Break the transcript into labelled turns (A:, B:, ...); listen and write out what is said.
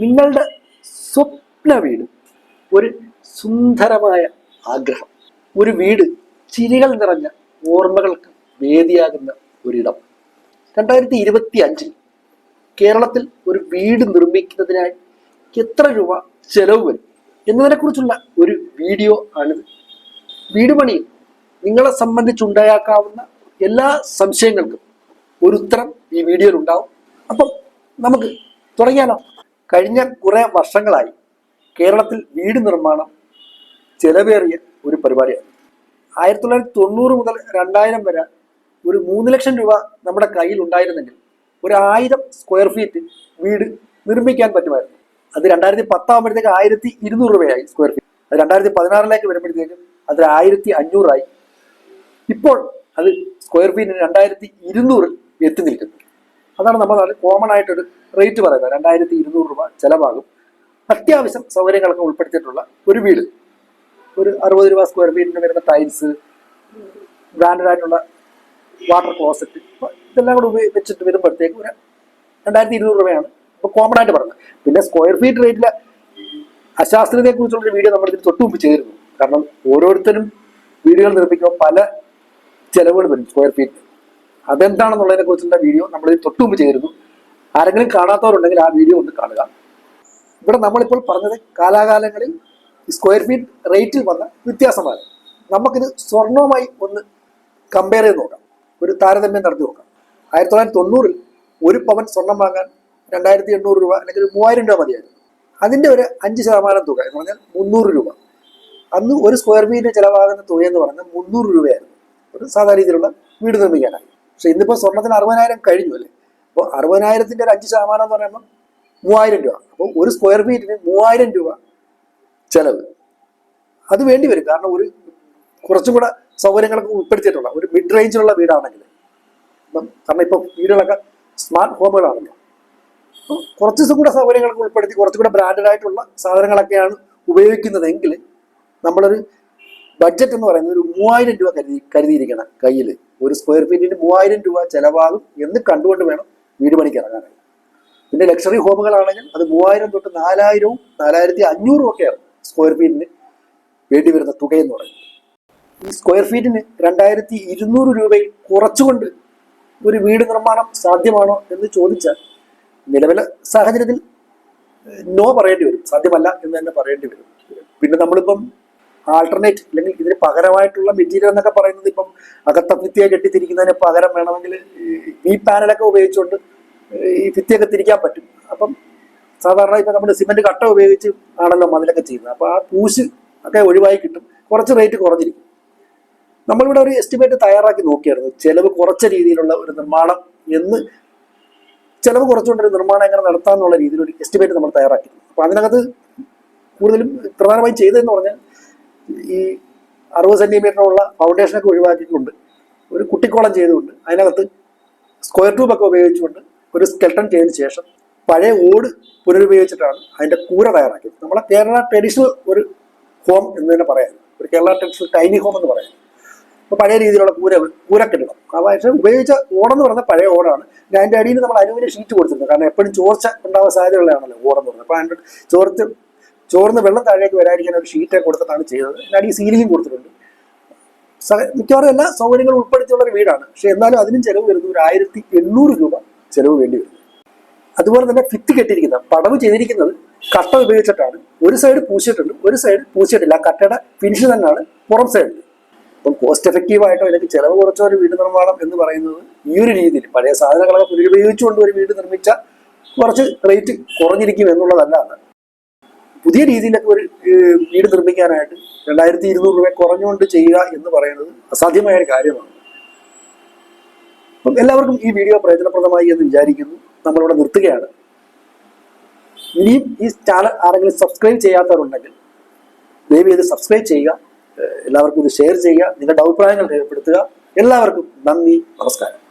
A: നിങ്ങളുടെ സ്വപ്ന വീട്. ഒരു സുന്ദരമായ ആഗ്രഹം. ഒരു വീട് ചിരികൾ നിറഞ്ഞ ഓർമ്മകൾക്ക് വേദിയാകുന്ന ഒരിടം. രണ്ടായിരത്തി ഇരുപത്തി അഞ്ചിൽ കേരളത്തിൽ ഒരു വീട് നിർമ്മിക്കുന്നതിനായി എത്ര രൂപ ചെലവ് വരും എന്നതിനെക്കുറിച്ചുള്ള ഒരു വീഡിയോ ആണിത്. വീട് നിങ്ങളെ സംബന്ധിച്ചുണ്ടായേക്കാവുന്ന എല്ലാ സംശയങ്ങൾക്കും ഒരു ഉത്തരം ഈ വീഡിയോയിൽ ഉണ്ടാവും അപ്പം നമുക്ക് തുടങ്ങിയാലോ? കഴിഞ്ഞ കുറേ വർഷങ്ങളായി കേരളത്തിൽ വീട് നിർമ്മാണം ചെലവേറിയ ഒരു പരിപാടിയാണ്. ആയിരത്തി തൊള്ളായിരത്തി തൊണ്ണൂറ് മുതൽ രണ്ടായിരം വരെ ഒരു മൂന്ന് ലക്ഷം രൂപ നമ്മുടെ കയ്യിൽ ഉണ്ടായിരുന്നെങ്കിൽ ഒരു ആയിരം സ്ക്വയർ ഫീറ്റ് വീട് നിർമ്മിക്കാൻ പറ്റുമായിരുന്നു. അത് രണ്ടായിരത്തി പത്താകുമ്പോഴത്തേക്ക് ആയിരത്തി ഇരുന്നൂറ് രൂപയായി സ്ക്വയർ ഫീറ്റ് അത് രണ്ടായിരത്തി പതിനാറിലേക്ക് വരുമ്പോഴത്തേക്കും അത് ആയിരത്തി അഞ്ഞൂറായി ഇപ്പോൾ അത് സ്ക്വയർ ഫീറ്റിന് രണ്ടായിരത്തി ഇരുന്നൂറിൽ എത്തി നിൽക്കുന്നു. അതാണ് നമ്മൾ കോമൺ ആയിട്ടൊരു റേറ്റ് പറയുന്നത്. രണ്ടായിരത്തി ഇരുന്നൂറ് രൂപ ചിലവാകും. അത്യാവശ്യം സൗകര്യങ്ങളൊക്കെ ഉൾപ്പെടുത്തിയിട്ടുള്ള ഒരു വീട്. ഒരു അറുപത് രൂപ സ്ക്വയർ ഫീറ്റിന് വരുന്ന ടൈൽസ് ബ്രാൻഡഡ് ആയിട്ടുള്ള വാട്ടർ ക്ലോസറ്റ് ഇതെല്ലാം കൂടെ ഉപയോഗി വെച്ചിട്ട് വരുമ്പോഴത്തേക്ക് ഒരു രണ്ടായിരത്തി ഇരുന്നൂറ് രൂപയാണ് ഇപ്പോൾ കോമൺ ആയിട്ട് പറഞ്ഞത് പിന്നെ സ്ക്വയർ ഫീറ്റ് റേറ്റിലെ അശാസ്ത്രീയതയെ കുറിച്ചുള്ളൊരു വീഡിയോ നമ്മൾ ഇതിന് തൊട്ട് മുമ്പ് ചെയ്തിരുന്നു. കാരണം ഓരോരുത്തരും വീടുകൾ നിർമ്മിക്കുമ്പോൾ പല ചിലവുകൾ വരും സ്ക്വയർ ഫീറ്റ് അതെന്താണെന്നുള്ളതിനെ കുറിച്ചുള്ള വീഡിയോ നമ്മൾ തൊട്ടു മുമ്പ് ചെയ്തിരുന്നു. ആരെങ്കിലും കാണാത്തവരുണ്ടെങ്കിൽ ആ വീഡിയോ ഒന്ന് കാണുക. ഇവിടെ നമ്മളിപ്പോൾ പറഞ്ഞത് കാലാകാലങ്ങളിൽ സ്ക്വയർ ഫീറ്റ് റേറ്റിൽ വന്ന വ്യത്യാസമാണ്. നമുക്കിത് സ്വർണവുമായി ഒന്ന് കമ്പയർ ചെയ്ത് നോക്കാം. ഒരു താരതമ്യം നടത്തി നോക്കാം. ആയിരത്തി തൊള്ളായിരത്തി തൊണ്ണൂറിൽ ഒരു പവൻ സ്വർണം വാങ്ങാൻ രണ്ടായിരത്തി എണ്ണൂറ് രൂപ അല്ലെങ്കിൽ മൂവായിരം രൂപ മതിയായിരുന്നു. അതിന്റെ ഒരു അഞ്ച് ശതമാനം തുക എന്ന് പറഞ്ഞാൽ മുന്നൂറ് രൂപ. അന്ന് ഒരു സ്ക്വയർ ഫീറ്റിന് ചിലവാകുന്ന തുക എന്ന് പറഞ്ഞാൽ മുന്നൂറ് രൂപയായിരുന്നു. ഒരു സാധാരണ രീതിയിലുള്ള വീട് നിർമ്മിക്കാനായി. പക്ഷെ ഇന്നിപ്പോൾ സ്വർണത്തിന് അറുപതിനായിരം കഴിഞ്ഞു അല്ലേ? അപ്പോൾ അറുപതിനായിരത്തിന്റെ ഒരു അഞ്ച് ശതമാനം എന്ന് പറയുമ്പോൾ മൂവായിരം രൂപ. അപ്പോൾ ഒരു സ്ക്വയർ ഫീറ്റിന് മൂവായിരം രൂപ ചെലവ്. അത് വേണ്ടി വരും. കാരണം ഒരു കുറച്ചും കൂടെ സൗകര്യങ്ങളൊക്കെ ഉൾപ്പെടുത്തിയിട്ടുള്ള ഒരു മിഡ് റേഞ്ചിലുള്ള വീടാണെങ്കിൽ ഇപ്പം കാരണം ഇപ്പോൾ വീടുകളൊക്കെ സ്മാർട്ട് ഹോമുകളാണല്ലോ അപ്പം കുറച്ച് കൂടെ സൗകര്യങ്ങളൊക്കെ ഉൾപ്പെടുത്തി കുറച്ചും കൂടെ ബ്രാൻഡഡ് ആയിട്ടുള്ള സാധനങ്ങളൊക്കെയാണ് ഉപയോഗിക്കുന്നതെങ്കിൽ നമ്മളൊരു ബഡ്ജറ്റ് എന്ന് പറയുന്നത് ഒരു മൂവായിരം രൂപ കരുതി കരുതിയിരിക്കണം കയ്യിൽ ഒരു സ്ക്വയർ ഫീറ്റിന് മൂവായിരം രൂപ ചിലവാകും എന്ന് കണ്ടുകൊണ്ട് വേണം വീട് പണിക്ക് ഇറങ്ങാനായി പിന്നെ ലക്ഷറി ഹോമുകളാണെങ്കിൽ അത് മൂവായിരം തൊട്ട് നാലായിരവും നാലായിരത്തി അഞ്ഞൂറും ഒക്കെയാണ് സ്ക്വയർ ഫീറ്റിന് വേണ്ടി വരുന്ന തുകയെന്ന് പറയുന്നത്. ഈ സ്ക്വയർ ഫീറ്റിന് രണ്ടായിരത്തി ഇരുന്നൂറ് രൂപയിൽ കുറച്ചുകൊണ്ട് ഒരു വീട് നിർമ്മാണം സാധ്യമാണോ എന്ന് ചോദിച്ചാൽ നിലവിലെ സാഹചര്യത്തിൽ നോ പറയേണ്ടി വരും. സാധ്യമല്ല എന്ന് തന്നെ പറയേണ്ടി വരും. പിന്നെ നമ്മളിപ്പം ആൾട്ടർനേറ്റ് അല്ലെങ്കിൽ ഇതിന് പകരമായിട്ടുള്ള മെറ്റീരിയൽ എന്നൊക്കെ പറയുന്നത് ഇപ്പം അകത്ത ഭിത്തിയെ കെട്ടിത്തിരിക്കുന്നതിന് പകരം വേണമെങ്കിൽ ഈ പാനലൊക്കെ ഉപയോഗിച്ചുകൊണ്ട് ഈ ഭിത്തിയൊക്കെ തിരിക്കാൻ പറ്റും. അപ്പം സാധാരണ ഇപ്പം നമ്മൾ സിമെന്റ് കട്ട ഉപയോഗിച്ച് ആണല്ലോ മതിലൊക്കെ ചെയ്യുന്നത്. അപ്പോൾ ആ പൂശ് ഒക്കെ ഒഴിവായി കിട്ടും. കുറച്ച് റേറ്റ് കുറഞ്ഞിരിക്കും. നമ്മളിവിടെ ഒരു എസ്റ്റിമേറ്റ് തയ്യാറാക്കി നോക്കിയായിരുന്നു. ചെലവ് കുറച്ച രീതിയിലുള്ള ഒരു നിർമ്മാണം എന്ന്. ചിലവ് കുറച്ചുകൊണ്ട് ഒരു നിർമ്മാണം എങ്ങനെ നടത്താമെന്നുള്ള രീതിയിൽ ഒരു എസ്റ്റിമേറ്റ് നമ്മൾ തയ്യാറാക്കി അപ്പോൾ അതിനകത്ത് കൂടുതലും പ്രധാനമായും ചെയ്തതെന്ന് പറഞ്ഞാൽ ഈ അറുപത് സെന്റിമീറ്ററുള്ള ഫൗണ്ടേഷനൊക്കെ ഒഴിവാക്കിക്കൊണ്ട് ഒരു കുട്ടിക്കോളം ചെയ്തുകൊണ്ട് അതിനകത്ത് സ്ക്വയർ ട്യൂബൊക്കെ ഉപയോഗിച്ചുകൊണ്ട് ഒരു സ്കെൽട്ടൺ ചെയ്തതിന് ശേഷം പഴയ ഓട് പുനരുപയോഗിച്ചിട്ടാണ് അതിന്റെ കൂര തയ്യാറാക്കിയത്. നമ്മളെ കേരള ട്രഡീഷണൽ ഒരു ഹോം എന്ന് തന്നെ പറയാം. ഒരു കേരള ട്രഡീഷണൽ ടൈനി ഹോം എന്ന് പറയാം. അപ്പോൾ പഴയ രീതിയിലുള്ള കൂര കൂരക്കെട്ടിടം അപ്പോൾ പക്ഷേ ഉപയോഗിച്ച ഓടെന്ന് പറഞ്ഞാൽ പഴയ ഓടാണ്. അതിന്റെ അടിയിൽ നമ്മൾ അലുമിനിയം ഷീറ്റ് കൊടുത്തിട്ടുണ്ട്. കാരണം എപ്പോഴും ചോർച്ച ഉണ്ടാവാൻ സാധ്യതയുള്ളതാണല്ലോ ഓടെന്ന് പറഞ്ഞത്. അപ്പോൾ അതിന്റെ ചോർച്ച ചോർന്ന് വെള്ളം താഴേക്ക് വരാതിരിക്കാൻ ഒരു ഷീറ്റ് കൊടുത്തിട്ടാണ് ചെയ്തത്. അതിനടി സീലിംഗും കൊടുത്തിട്ടുണ്ട്. മിക്കവാറും എല്ലാ സൗകര്യങ്ങളും ഉൾപ്പെടുത്തിയുള്ള ഒരു വീടാണ്. പക്ഷെ എന്നാലും അതിനും ചിലവ് വരുന്നത് ഒരു ആയിരത്തി എണ്ണൂറ് രൂപ ചിലവ് വേണ്ടി വരും. അതുപോലെ തന്നെ ഭിത്തി കെട്ടിയിരിക്കുന്ന പടവ് ചെയ്തിരിക്കുന്നത് കട്ട ഉപയോഗിച്ചിട്ടാണ്. ഒരു സൈഡ് പൂശിയിട്ടുണ്ട് ഒരു സൈഡ് പൂശിയിട്ടില്ല. കട്ടയുടെ ഫിനിഷ് തന്നെയാണ് പുറം സൈഡിൽ അപ്പം കോസ്റ്റ് എഫക്റ്റീവ് ആയിട്ടോ അല്ലെങ്കിൽ ചിലവ് കുറച്ചോ ഒരു വീട് നിർമ്മാണം എന്ന് പറയുന്നത് ഈ ഒരു രീതിയിൽ പഴയ സാധനങ്ങളൊക്കെ പുനരുപയോഗിച്ചുകൊണ്ട് ഒരു വീട് നിർമ്മിച്ച കുറച്ച് റേറ്റ് കുറഞ്ഞിരിക്കും എന്നുള്ളതല്ലാതെ പുതിയ രീതിയിലൊക്കെ ഒരു വീട് നിർമ്മിക്കാനായിട്ട് രണ്ടായിരത്തി ഇരുന്നൂറ് രൂപ കുറഞ്ഞുകൊണ്ട് ചെയ്യുക എന്ന് പറയുന്നത് അസാധ്യമായ ഒരു കാര്യമാണ്. അപ്പം എല്ലാവർക്കും ഈ വീഡിയോ പ്രയോജനപ്രദമായി എന്ന് വിചാരിക്കുന്നു. നമ്മളിവിടെ നിർത്തുകയാണ്. ഇനിയും ഈ ചാനൽ ആരെങ്കിലും സബ്സ്ക്രൈബ് ചെയ്യാത്തവരുണ്ടെങ്കിൽ ദയവ് ചെയ്ത് സബ്സ്ക്രൈബ് ചെയ്യുക. എല്ലാവർക്കും ഇത് ഷെയർ ചെയ്യുക. നിങ്ങളുടെ അഭിപ്രായങ്ങൾ രേഖപ്പെടുത്തുക. എല്ലാവർക്കും നന്ദി. നമസ്കാരം.